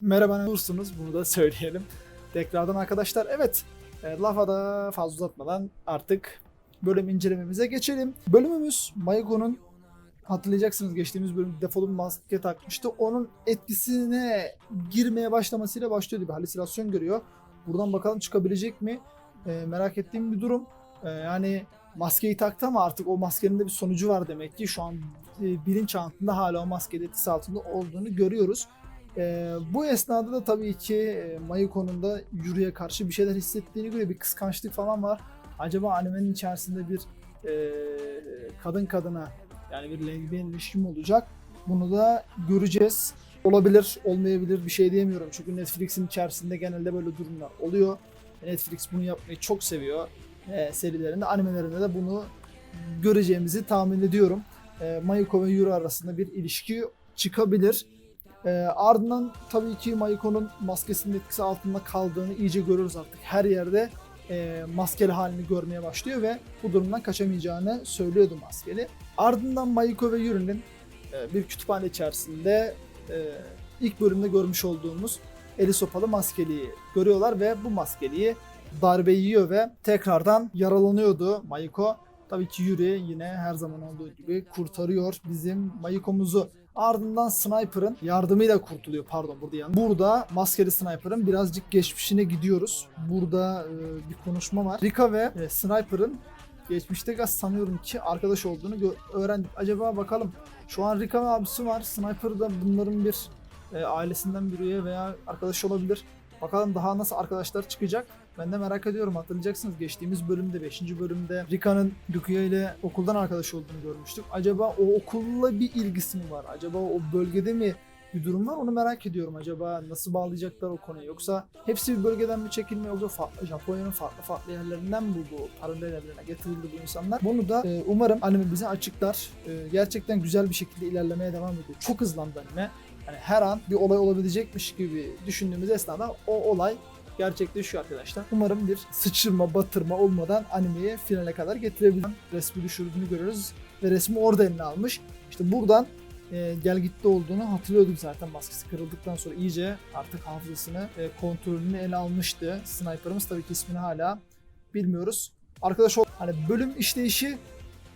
Merhaba olursunuz bunu da söyleyelim. Tekrardan arkadaşlar evet e, lafa da fazla uzatmadan artık bölüm incelememize geçelim. Bölümümüz Mayuko'nun hatırlayacaksınız geçtiğimiz bölümde defolu maske takmıştı. Onun etkisine girmeye başlamasıyla başlıyordu bir halüsinasyon görüyor. Buradan bakalım çıkabilecek mi? E, merak ettiğim bir durum. E, yani maskeyi taktı ama artık o maskenin de bir sonucu var demek ki. Şu an e, bilinç altında hala o maskenin etkisi altında olduğunu görüyoruz. Ee, bu esnada da tabii ki e, Mayuko'nun da Yuri'ye karşı bir şeyler hissettiğini göre bir kıskançlık falan var. Acaba animenin içerisinde bir e, kadın kadına yani bir lezbiyen ilişki mi olacak? Bunu da göreceğiz. Olabilir, olmayabilir bir şey diyemiyorum. Çünkü Netflix'in içerisinde genelde böyle durumlar oluyor. Netflix bunu yapmayı çok seviyor. E, serilerinde, animelerinde de bunu göreceğimizi tahmin ediyorum. E, Mayuko ve Yuri arasında bir ilişki çıkabilir. Ee, ardından tabii ki Mayuko'nun maskesinin etkisi altında kaldığını iyice görürüz artık. Her yerde e, maskeli halini görmeye başlıyor ve bu durumdan kaçamayacağını söylüyordu maskeli. Ardından Mayuko ve Yuri'nin e, bir kütüphane içerisinde e, ilk bölümde görmüş olduğumuz eli sopalı maskeliyi görüyorlar ve bu maskeliyi darbe yiyor ve tekrardan yaralanıyordu Mayuko. Tabii ki Yuri yine her zaman olduğu gibi kurtarıyor bizim Mayuko'muzu. Ardından Sniper'ın yardımıyla kurtuluyor. Pardon burada yani. Burada maskeli Sniper'ın birazcık geçmişine gidiyoruz. Burada e, bir konuşma var. Rika ve e, Sniper'ın geçmişte sanıyorum ki arkadaş olduğunu öğrendik. Acaba bakalım. Şu an Rika ve abisi var. Sniper da bunların bir e, ailesinden bir üye veya arkadaş olabilir. Bakalım daha nasıl arkadaşlar çıkacak. Ben de merak ediyorum. Hatırlayacaksınız geçtiğimiz bölümde 5. bölümde Rika'nın Rukia ile okuldan arkadaş olduğunu görmüştük. Acaba o okulla bir ilgisi mi var? Acaba o bölgede mi bir durum var? Onu merak ediyorum. Acaba nasıl bağlayacaklar o konuyu? Yoksa hepsi bir bölgeden mi çekilme yoksa farklı Japonya'nın farklı farklı yerlerinden mi bu, paralel evlerine getirildi bu insanlar? Bunu da e, umarım anime bize açıklar. E, gerçekten güzel bir şekilde ilerlemeye devam ediyor. Çok hızlandı anime. Yani her an bir olay olabilecekmiş gibi düşündüğümüz esnada o olay gerçekleşiyor arkadaşlar. Umarım bir sıçrama, batırma olmadan animeyi finale kadar getirebilirim. Resmi düşürdüğünü görüyoruz ve resmi orada eline almış. İşte buradan e, gel gitti olduğunu hatırlıyorduk zaten maskesi kırıldıktan sonra iyice artık hafızasını e, kontrolünü ele almıştı. Sniper'ımız tabii ki ismini hala bilmiyoruz. Arkadaş hani bölüm işleyişi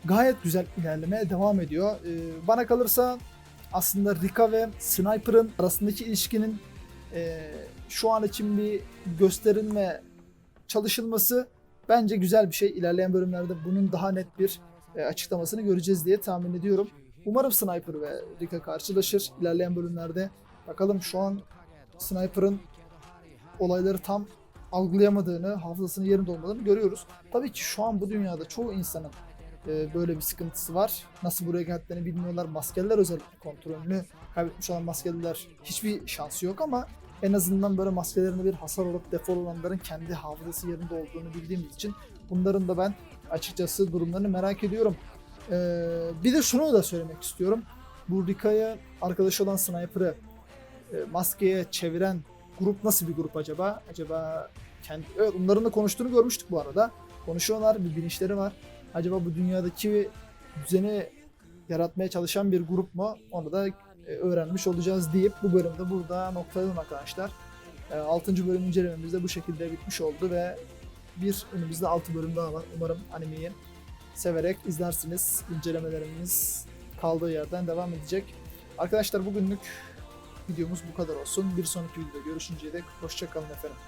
gayet güzel ilerlemeye devam ediyor. E, bana kalırsa aslında Rika ve Sniper'ın arasındaki ilişkinin e, şu an için bir gösterilme çalışılması bence güzel bir şey. İlerleyen bölümlerde bunun daha net bir e, açıklamasını göreceğiz diye tahmin ediyorum. Umarım Sniper ve Rika karşılaşır ilerleyen bölümlerde. Bakalım şu an Sniper'ın olayları tam algılayamadığını, hafızasının yerinde olmadığını görüyoruz. Tabii ki şu an bu dünyada çoğu insanın e, böyle bir sıkıntısı var. Nasıl buraya geldiklerini bilmiyorlar. Maskeliler özellikle kontrolünü kaybetmiş olan maskeliler hiçbir şansı yok ama en azından böyle maskelerinde bir hasar olup defol olanların kendi hafızası yerinde olduğunu bildiğimiz için bunların da ben açıkçası durumlarını merak ediyorum. Ee, bir de şunu da söylemek istiyorum. Bu Rika'ya arkadaş olan Sniper'ı e, maskeye çeviren grup nasıl bir grup acaba? Acaba kendi evet, onların da konuştuğunu görmüştük bu arada. Konuşuyorlar, bir bilinçleri var. Acaba bu dünyadaki düzeni yaratmaya çalışan bir grup mu? Onu da e, öğrenmiş olacağız deyip bu bölümde burada noktalayalım arkadaşlar. 6. bölüm incelememiz de bu şekilde bitmiş oldu ve bir önümüzde 6 bölüm daha var. Umarım animeyi severek izlersiniz. İncelemelerimiz kaldığı yerden devam edecek. Arkadaşlar bugünlük videomuz bu kadar olsun. Bir sonraki videoda görüşünceye dek hoşçakalın efendim.